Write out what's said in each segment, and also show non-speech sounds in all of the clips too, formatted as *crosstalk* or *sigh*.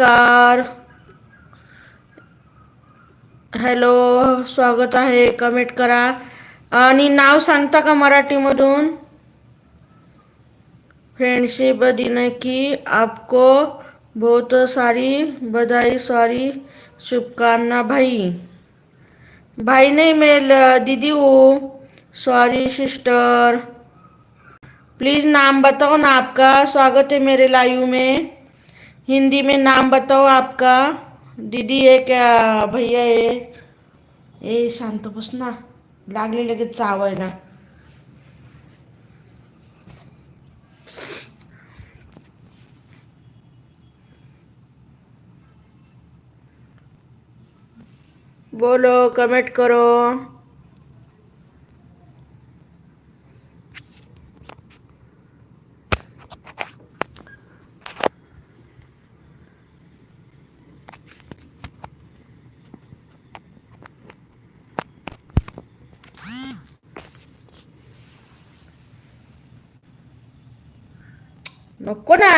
नमस्कार। हॅलो स्वागत आहे कमेंट करा. नाव सांगता का मराठीमधून? फ्रेंडशिप दिन की आपको बहुत सारी बधाई, सारी शुभकामना भाई। भाई नहीं, मैं ल- दीदी हूँ। सॉरी सिस्टर प्लीज़ नाम बताओ ना आपका। स्वागत है मेरे लाइव में। हिंदी में नाम बताओ आपका। दीदी है क्या भैया है ए शांत बस ना लागले लगेच चावायला. बोलो कमेंट करो. नको ना.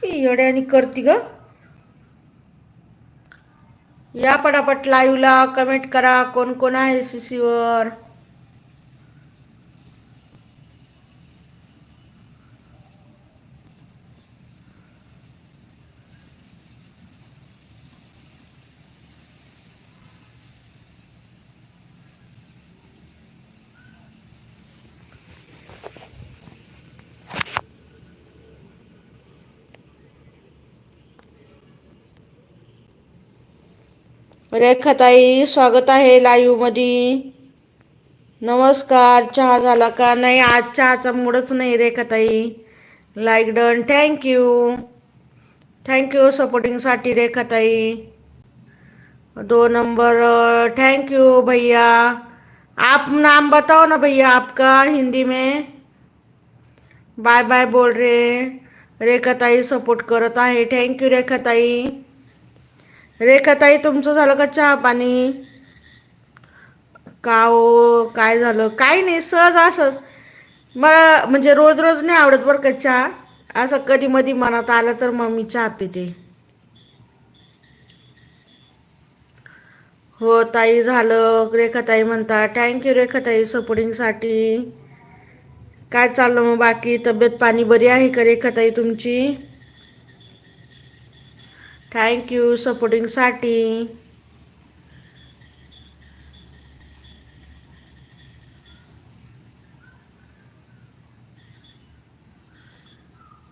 की येड्यानी करती ग. या पटापट लाईव्हला कमेंट करा कोण कोण आहे सी रेखाताई स्वागत आहे लाईव्हमध्ये नमस्कार चहा झाला का? नाही आज चहाचा मूडच नाही Rekhatai. Like done thank you thank you सपोर्टिंगसाठी रेखाताई. दो नंबर थँक्यू भैया. आप नाम बताओ ना भैया आपका हिंदी में. बाय बाय बोल रे रेखाताई सपोर्ट करत आहे. थँक्यू रेखाताई. रेखाताई तुमचं झालं का चहा पाणी? का हो? काय झालं? काय नाही सहज असंच. मला म्हणजे रोज रोज नाही आवडत बरं का चहा. असं कधी मधी मनात आलं तर मग मी चहा पिते. हो ताई झालं. रेखाताई म्हणता थँक्यू रेखाताई सपोर्टिंगसाठी काय चाललं मग बाकी? तब्येत पाणी बरी आहे का रेखाताई तुमची? थँक्यू सपोर्टिंगसाठी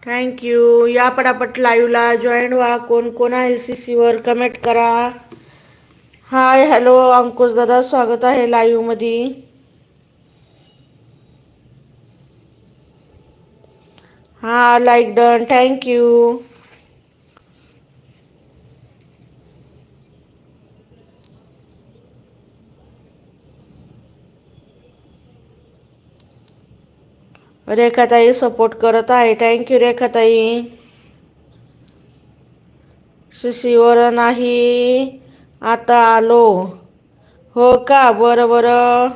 थँक्यू या पटापट लाईव्हला जॉईन व्हा. कोण कोण आहे सी सीवर कमेंट करा. हाय हॅलो अंकुश दादा. स्वागत आहे लाईव्हमध्ये हां like done thank you Rekhatai support करत आहे. थँक्यू रेखाताई. शिशीवर नाही. आता आलो. हो का? बरं बरं.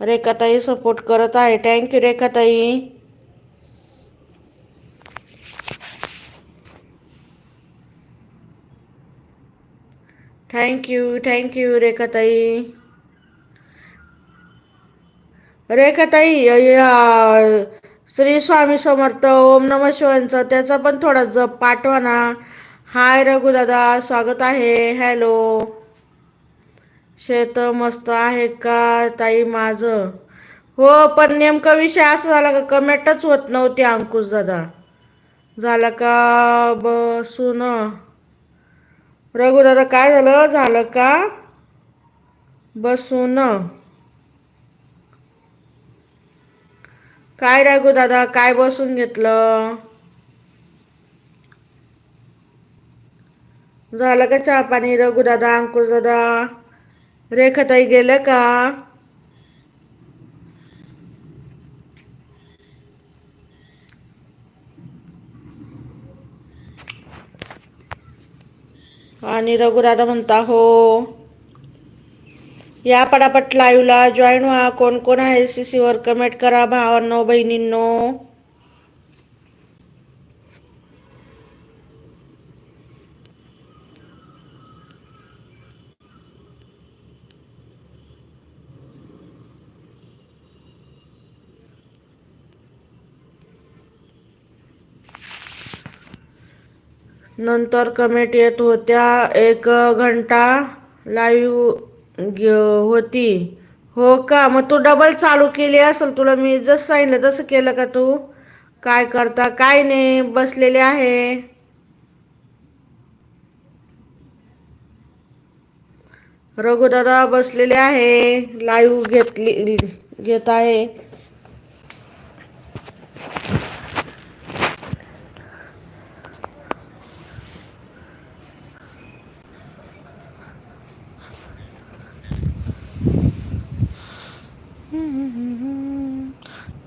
रेखाताई सपोर्ट करत आहे. Thank you Rekhatai. Thank you thank you Rekhatai. Rekhatai Shri Swami Samarth ओम नम शिवांचा त्याचा पण थोडा जप पाठवा ना. हाय रघुदादा स्वागत आहे. हॅलो. शेत मस्त आहे का ताई माझं? हो पण नेमका विषय असा झाला का कमेंटच होत नव्हती अंकुश दादा. झालं का बसून? रघुदादा काय झालं? झालं का? बसून? काय रागू दादा? काय बसून घेतलं? झालं का चहा पाणी रघु दादा अंकुश दादा? रेखाताई गेलं का? आणि रघुदादा म्हणता हो. या पटापट लाईव्हला जॉईन व्हा. कोण कोण आहे सी सीवर कमेंट करा. भावांनो बहिणींनो. नंतर कमेंट येत होत्या. एक घंटा लाईव्ह होती. हो का? मग तू डबल चालू केली असेल तुला मी जसं सांगितलं तसं केलं का तू? काय करता? काय नाही बसलेले आहे. रघुदादा बसलेले आहे लाईव्ह घेतली घेत आहे.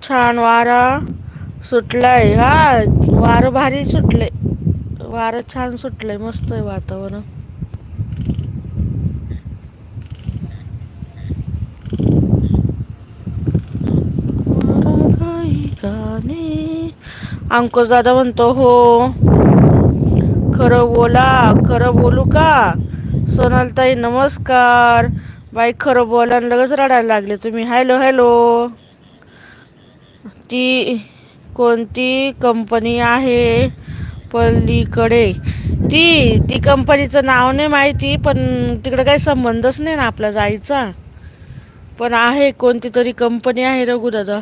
छान वारा सुटलाय. हा वारं भारी सुटलंय. वारं छान सुटलंय. मस्त आहे वातावरण. अंकुश दादा म्हणतो हो खरं बोला खरं बोलू का? सोनालताई नमस्कार. बाई खरं बोला आणि लगेच रडायला लागले तुम्ही. Hello hello. ती कोणती कंपनी आहे पलीकडे? ती ती कंपनीचं नाव नाही माहिती पण तिकडे काही संबंधच नाही ना आपला जायचा. पण आहे कोणती तरी कंपनी आहे रघु दादा.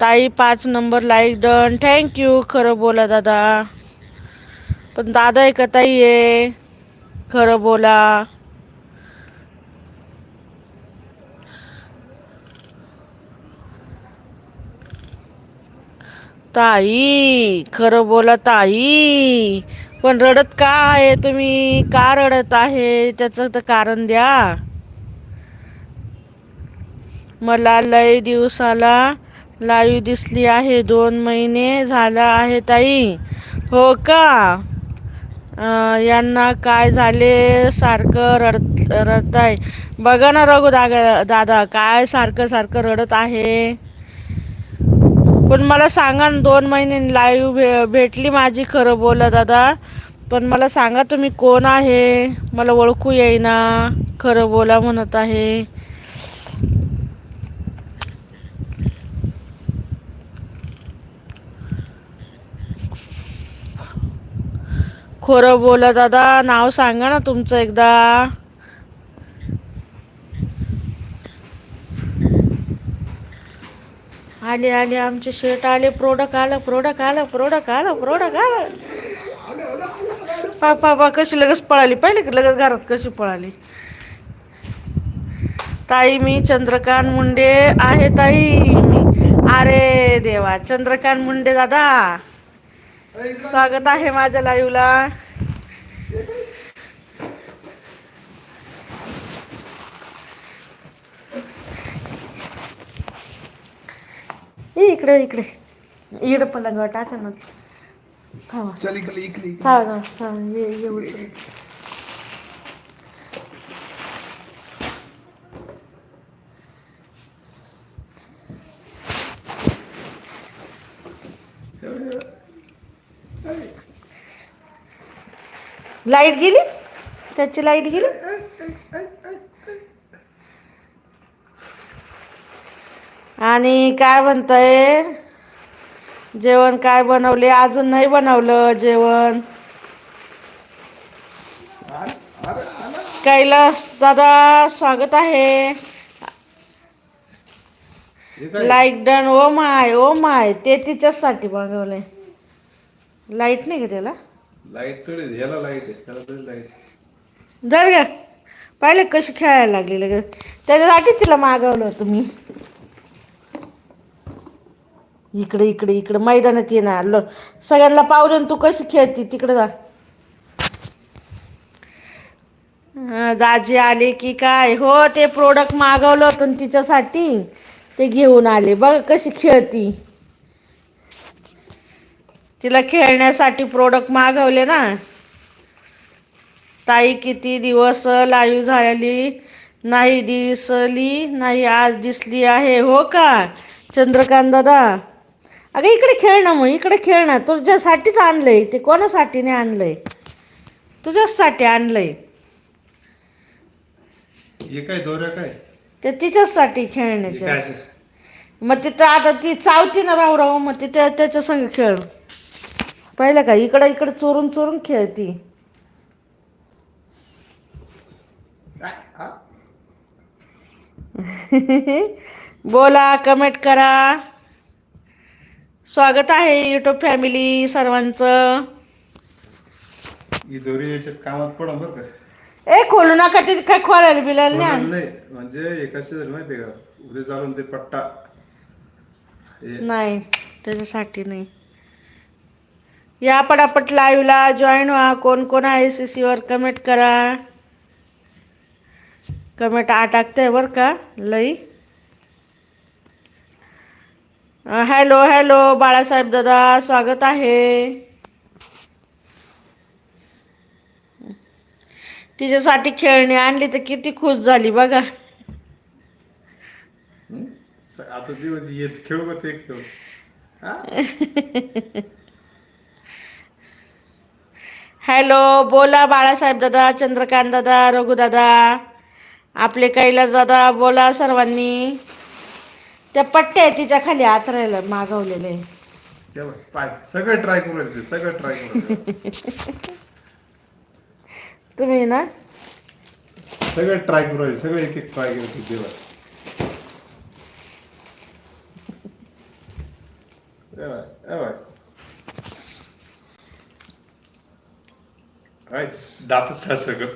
ताई पाच नंबर लाईक डन थँक्यू खरं बोला दादा. पण दादा आहे का ताई आहे. खरं बोला. ताई खरं बोला ताई. पण रडत का आहे तुम्ही? का रडत आहे? त्याचं तर कारण द्या. मला लय दिवसाला लाईव्ह दिसली आहे दोन महिने झाला आहे ताई. हो का? यांना काय झाले? सारखं रडत रडत आहे बघा ना रघु दादा दादा काय सारखं सारखं रडत आहे. पण मला सांगा ना दोन महिने लाईव्ह भे भेटली माझी खरं बोला दादा. पण मला सांगा तुम्ही कोण आहे? मला ओळखू येईना खरं बोला म्हणत आहे. खरं बोला दादा नाव सांगा ना तुमचं एकदा. आले आले आमचे शेट आले प्रोडक्ट आलं प्रोडक्ट आलं प्रोडक्ट आलं प्रोडक्ट आलं. पा पा पा कशी लगेच पळाली पाहिले का लगेच घरात कशी पळाली? ताई मी चंद्रकांत मुंडे आहे ताई मी. अरे देवा चंद्रकांत मुंडे दादा. स्वागत आहे माझ्या लाईव्हला इकडे इकडे इकडे. पलंगावर टाका ना थांबा चल इकडे इकडे थांबा थांबा थांबा ये. लाइट गेली? त्याची लाइट गेली? आणि काय म्हणताय? जेवण काय बनवले? अजून नाही बनवलं जेवण. कैलास दादा स्वागत आहे. Light done oh my oh my ते तिच्याचसाठी बनवलंय. लाइट नाही का त्याला? लाइट थोडी याला लाइट आहे. त्याला थोडी लाइट जर पाहिले कशी खेळायला लागली लगेच. त्याच्यासाठी तिला मागवलं होतं मी. इकडे इकडे इकडे. मैदानात ये ना. सगळ्यांना पावलं तू कशी खेळती? तिकडे जा. दाजी आले की काय? हो ते प्रोडक्ट मागवलं होतं तिच्यासाठी. ते घेऊन आले. बघ कशी खेळती. तिला खेळण्यासाठी प्रोडक्ट मागवले ना. ताई किती दिवस लाईव्ह झाली नाही दिसली नाही आज दिसली आहे. हो का? चंद्रकांत दादा? अगं इकडे खेळ ना मग इकडे खेळ ना. तुझ्यासाठीच आणलंय ते कोणासाठी नाही आणलंय? तुझ्याचसाठी आणलंय. हे काय दोऱ्या काय? ते तिच्याचसाठी हे खेळण्याचं काय? मग तिथं आता ती चावती ना राहू राहू मग तिथे त्याच्या संग खेळ. पाहिलं का? इकडं इकडं चोरून चोरून खेळती? *laughs* बोला कमेंट करा. स्वागत आहे युट्यूब फॅमिली सर्वांचं. ही दोरी याच्यात कामात पडा बरं का ए खोलू नका ते काय खोलायला बिलायला नाही कोणाला आण- नाही म्हणजे एकाशी झालं माहितीये का? उद्या चालून ते पट्टा. हे. नाही त्याच्यासाठी नाही. या पटापट लाईव्हला जॉईन व्हा. कोण कोण आहे सी सीवर कमेंट करा. कमेंट आ टाकते बरं का लई. हॅलो हॅलो बाळासाहेब दादा स्वागत आहे. तिच्यासाठी खेळणी आणली तर किती खुश झाली बघा. आता दिवस येत खेळू का ते खेळू? *laughs* हॅलो बोला बाळासाहेब दादा चंद्रकांत दादा रघु दादा. आपले कैलास दादा बोला सर्वांनी. त्या पट्ट्या आहे तिच्या खाली आथरायला मागवलेले पाय सगळं ट्राय करू राहिले ते सगळं ट्राय करू. *laughs* तुम्ही ना सगळं ट्राय करू राहिले सगळं एक एक ट्राय ते देवा बाय. काय दात सगळं.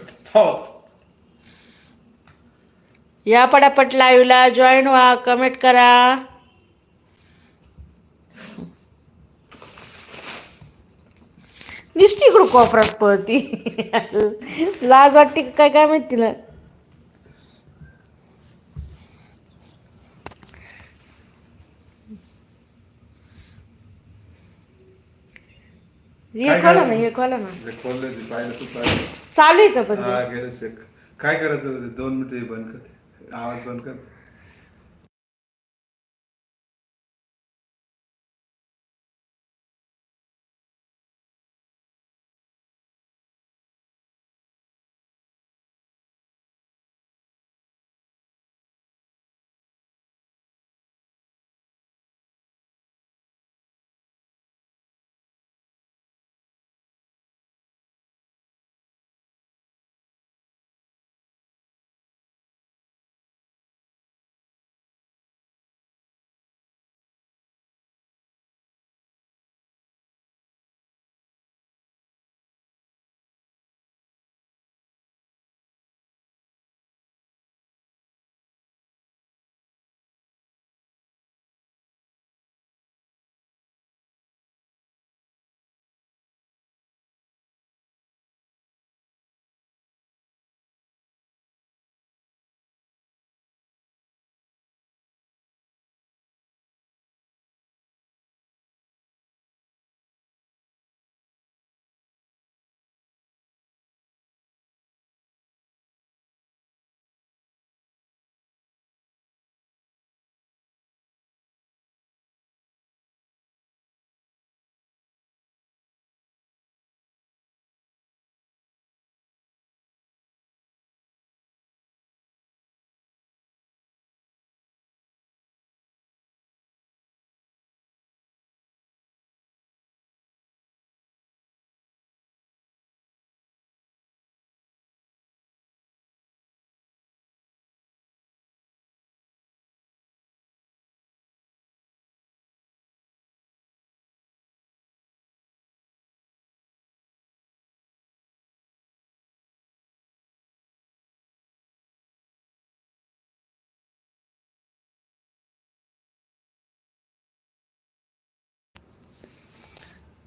या पटापट लाईव्हला जॉईन व्हा कमेंट करा निष्ठी इकडं कोपरात पळती लाज वाटते का काय काय माहिती तिला हे खोला ना? हे खोला चालू आहे का पण ते? हा. काय करायचं होतं? दोन मिनिटं बंद कर आवाज बंद कर.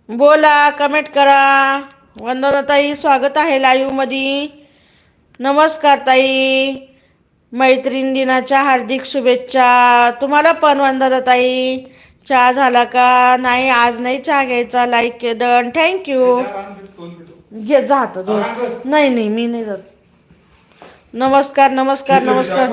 बोला कमेंट करा. वंदना ताई स्वागत आहे लाईव्हमध्ये नमस्कार ताई. मैत्रीण दिनाच्या हार्दिक शुभेच्छा. तुम्हाला पण वंदना ताई चहा झाला का? नाही आज नाही चहा घ्यायचा. Like done thank you. घे जात नाही नाही मी नाही जात. नमस्कार नमस्कार नमस्कार.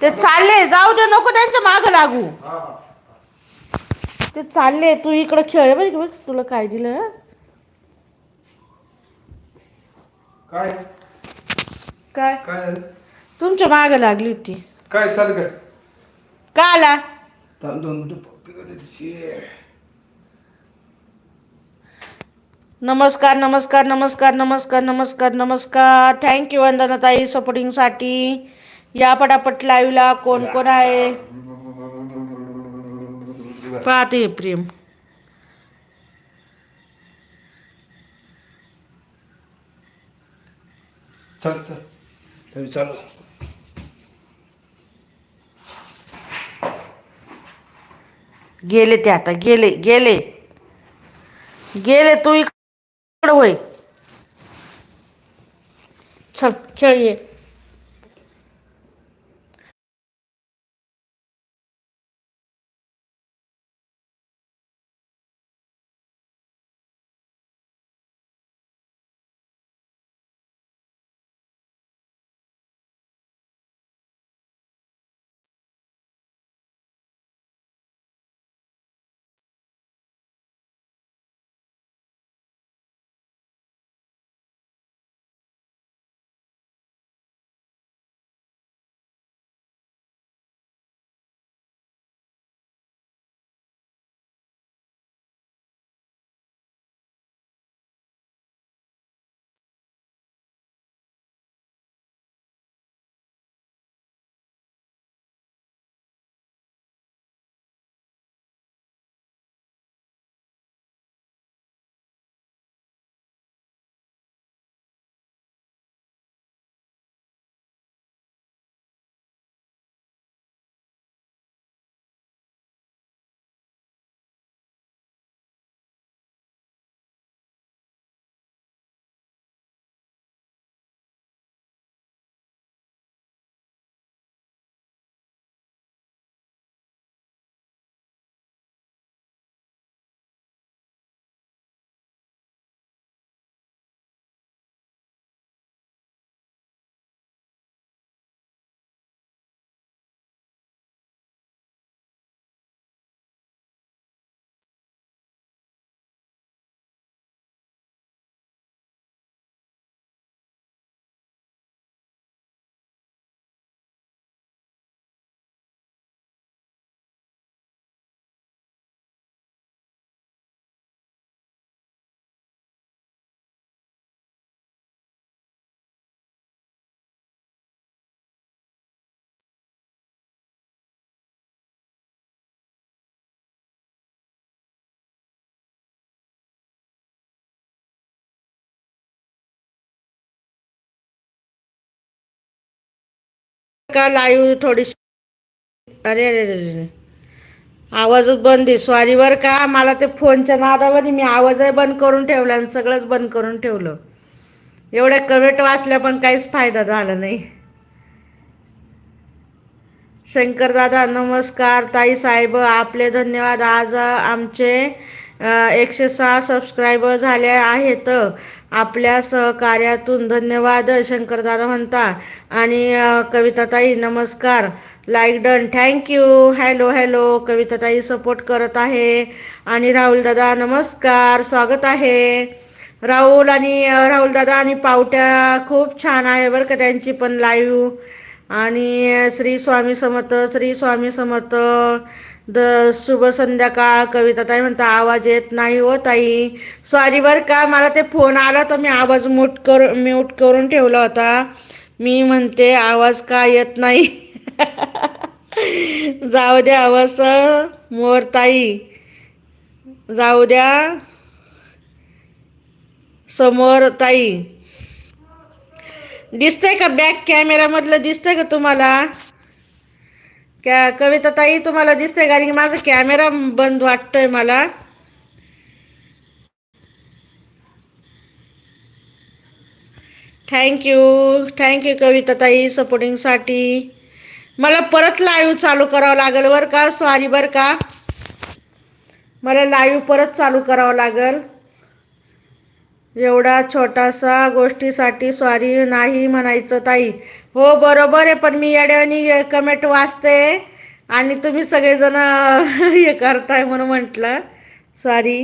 ते चालले जाऊ दे नको त्यांच्या माग लागू. ते चालले तू इकडं खेळ बघ बघ तुला काय दिलं हं? काय? काय? तुमच्या माग लागली होती. काय चालू काय का आला? थांब दोन मिनिटं पप्पी कधी तिची नमस्कार नमस्कार नमस्कार नमस्कार नमस्कार नमस्कार. थँक्यू वंदनाताई सपोर्टिंगसाठी या पटापट लाईव्हला कोण कोण आहे? पाहते प्रेम. चल चल. चल चालू. गेले ते आता गेले गेले. गेले तू इकडं होय. चल खेळ ये. का लाईव्ह थोडीशी? अरे अरे अरे आवाज बंद आहे. सॉरी बर का. मला ते फोनच्या नादामध्ये मी आवाजही बंद करून ठेवला आणि सगळंच बंद करून ठेवलं. एवढ्या कमेंट वाचल्या पण काहीच फायदा झाला नाही. शंकर दादा नमस्कार. ताई साहेब आपले धन्यवाद. आज आमचे एकशे सहा सबस्क्रायबर झाले आहेत. आपल्या सहकार्यातून धन्यवाद शंकर दादा म्हणता आणि कविताताई नमस्कार. Like done thank you hello hello कविताताई support करत आहे. आणि राहुल दादा नमस्कार. स्वागत आहे. राहुल आणि राहुल दादा आणि पावट्या खूप छान आहे बरं का त्यांची पण लाईव्ह आणि श्री स्वामी समर्थ श्री स्वामी समर्थ द शुभ संध्याकाळ कविता ताई म्हणता आवाज येत नाही हो ताई. सॉरी बरं का मला ते फोन आला तर मी आवाज म्यूट कर म्यूट करून ठेवला होता. मी म्हणते आवाज का येत नाही? *laughs* जाऊ द्या आवाज मोर ताई. जाऊ द्या. समोर ताई. दिसतंय का बॅक कॅमेरामधलं दिसतंय का तुम्हाला? क्या कविता ताई तुम्हाला दिसते कारण की माझा कॅमेरा बंद वाटतोय मला. थँक्यू थँक्यू कविता ताई सपोर्टिंगसाठी मला परत लाईव्ह चालू करावं लागेल बरं का? सॉरी बरं का. मला लाईव्ह परत चालू करावं लागेल. एवढा छोटासा गोष्टीसाठी सॉरी नाही म्हणायचं ताई. हो बरोबर आहे पण मी येड्यावानी कमेंट वाचते आणि तुम्ही सगळेजण हे करताय म्हणून म्हटलं. सॉरी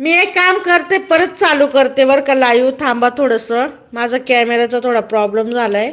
मी एक काम करते परत चालू करते बरं का लाईव्ह थांबा थोडंसं. माझा कॅमेराचा थोडा प्रॉब्लेम झाला आहे